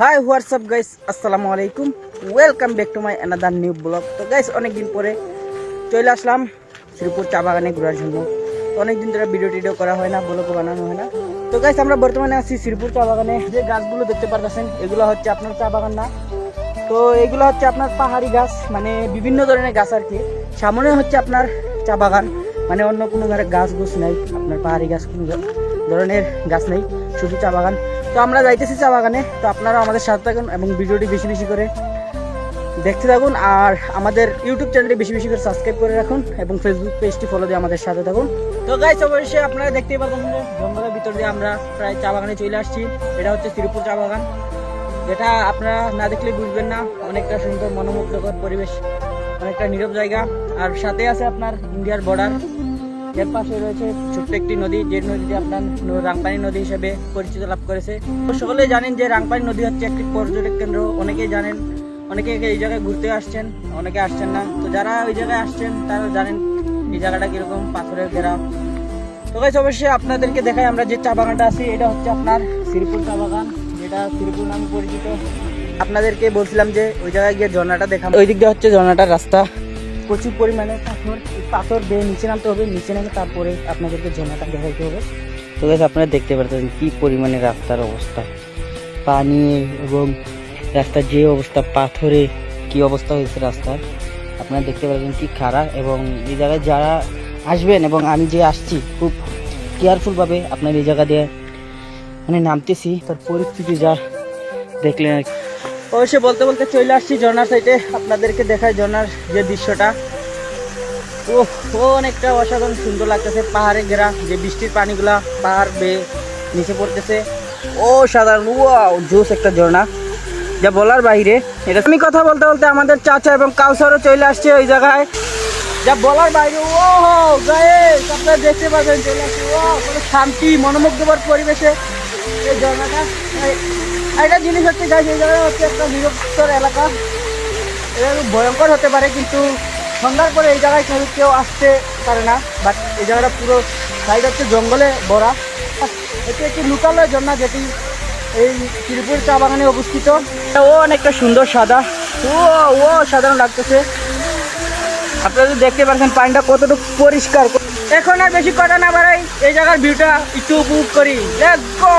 High WhatsApp guys আসসালামু আলাইকুম welcome back to my another new blog তো guys অনেকদিন পরে চলে আসলাম শ্রীপুর চা বাগানে ঘোরার জন্য। অনেকদিন ধরে ভিডিও টিডিও করা হয় না ব্লগও বানানো হয় না। তো গাইস আমরা বর্তমানে আছি শ্রীপুর চা বাগানে। যে গাছগুলো দেখতে পারতেছেন, এগুলো হচ্ছে আপনার চা বাগান না। তো, এগুলো হচ্ছে আপনার পাহাড়ি গাছ মানে বিভিন্ন ধরনের গাছ আর কি। সামনে হচ্ছে আপনার চা বাগান মানে অন্য কোনো গাছ গুছ নাই, আপনার পাহাড়ি গাছ কোনো গা- ধরনের গাছ নেই, শুধু চা বাগান। তো আমরা যাইতেছি চা বাগানে। তো আপনারা আমাদের সাথে থাকুন এবং ভিডিওটি বেশি বেশি করে দেখতে থাকুন। আর আমাদের ইউটিউব চ্যানেলটি বেশি বেশি করে সাবস্ক্রাইব করে রাখুন এবং ফেসবুক পেজটি ফলো দিয়ে আমাদের সাথে থাকুন। তো গাইস অবশ্যই আপনারা দেখতেই পাবেন জঙ্গলের ভিতর দিয়ে আমরা প্রায় চা বাগানে চলে আসছি। এটা হচ্ছে তিরুপুর চা বাগান। যেটা আপনারা না দেখলে বুঝবেন না, অনেকটা সুন্দর মনোমুগ্ধকর পরিবেশ, অনেকটা নীরব জায়গা। আর সাথে আছে আপনার ইন্ডিয়ার বর্ডার এর পাশে রয়েছে ছোট্ট একটি নদী, যে নদীটি আপনার রাংপানি নদী হিসেবে পরিচিত লাভ করেছে। তো সকলেই জানেন যে রাংপানি নদী হচ্ছে একটি পর্যটক কেন্দ্র। অনেকেই জানেন, অনেকে এই জায়গায় ঘুরতে আসছেন, অনেকে আসছেন না। তো যারা ওই জায়গায় আসছেন তারা জানেন এই জায়গাটা কীরকম, পাথরের ঘেরা। তো গাইস অবশ্যই আপনাদেরকে দেখাই আমরা যে চা বাগানটা আছি। এটা হচ্ছে আপনার শ্রীপুর চা বাগান যেটা শ্রীপুর নামে পরিচিত। আপনাদেরকে বলছিলাম যে ওই জায়গায় গিয়ে ঝর্ণাটা দেখাম ওই দিক দিয়ে হচ্ছে ঝর্ণাটার রাস্তা। প্রচুর পরিমাণে পাথর পাথর বেয়ে নিচে নামতে হবে, নিচে নামে তারপরে আপনাদেরকে ঝর্ণাটা দেখাইতে হবে। তো গাইস আপনারা দেখতে পাচ্ছেন কি পরিমাণে রাস্তার অবস্থা। পানি এবং রাস্তার যে অবস্থা, পাথরে কি অবস্থা হয়েছে রাস্তার, আপনারা দেখতে পাচ্ছেন কি খারাপ এবং এই জায়গায় যারা আসবেন এবং আমি যে আসছি, খুব কেয়ারফুলভাবে আপনার এই জায়গা দিয়ে মানে নামতেছি। তার পরিস্থিতি যা দেখলেন। অবশ্যই বলতে বলতে চলে আসছি ঝর্নার সাইডে আপনাদেরকে দেখায় ঝর্নার যে দৃশ্যটা। ও ও অনেকটা অসাধারণ সুন্দর লাগতেছে। পাহাড়ে ঘেরা যে বৃষ্টির পানিগুলা পাহাড় বেয়ে নিচে পড়তেছে। ও সাধারণ ওয়াও জোস একটা ঝর্ণা। যা বলার বাইরে এটা আমি কথা বলতে বলতে আমাদের চাচা এবং কাউসারও চলে আসছে ওই জায়গায়। যা বলার বাইরে ও গায়ে আপনারা দেখতে পাবেন চলে আসছে ও শান্তি, মনোমুগ্ধকর পরিবেশে এই ঝর্ণাটা। একটা জিনিস হচ্ছে গাছ এই জায়গায় হচ্ছে একটা নিরক্ষর এলাকা। এটা ভয়ঙ্কর হতে পারে, কিন্তু সন্ধ্যার পরে এই জায়গায় কেউ কেউ আসতে পারে না। বাট এই জায়গাটা পুরো সাইড হচ্ছে জঙ্গলে ভরা। এটি একটি লোকালয় ঝর্ণা যেটি এই ত্রিপুর চা বাগানে অবস্থিত। ও অনেকটা সুন্দর সাদা। ও ও সাধারণ লাগতেছে। আপনারা যদি দেখতে পাচ্ছেন পানিটা কতটুকু পরিষ্কার। এখন আর বেশি কথা না বাড়াই, এই জায়গার ভিউটা একটু উপভোগ করি। গো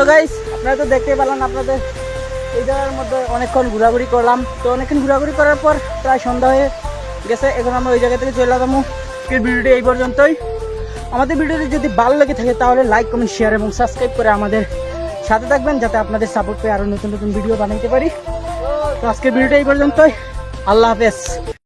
তো গাইস আপনারা তো দেখতে পেলাম আপনাদের এই জায়গার মধ্যে অনেকক্ষণ ঘোরাঘুরি করলাম। তো অনেকক্ষণ ঘোরাঘুরি করার পর প্রায় সন্ধ্যা হয়ে গেছে, এখন আমরা ওই জায়গা থেকে চলে যাব। ভিডিওটি এই পর্যন্তই। আমাদের ভিডিওটি যদি ভালো লেগে থাকে তাহলে লাইক কমেন্ট শেয়ার এবং সাবস্ক্রাইব করে আমাদের সাথে থাকবেন যাতে আপনাদের সাপোর্ট পেয়ে আরও নতুন নতুন ভিডিও বানাইতে পারি। তো আজকের ভিডিওটা এই পর্যন্তই। আল্লাহ হাফেজ।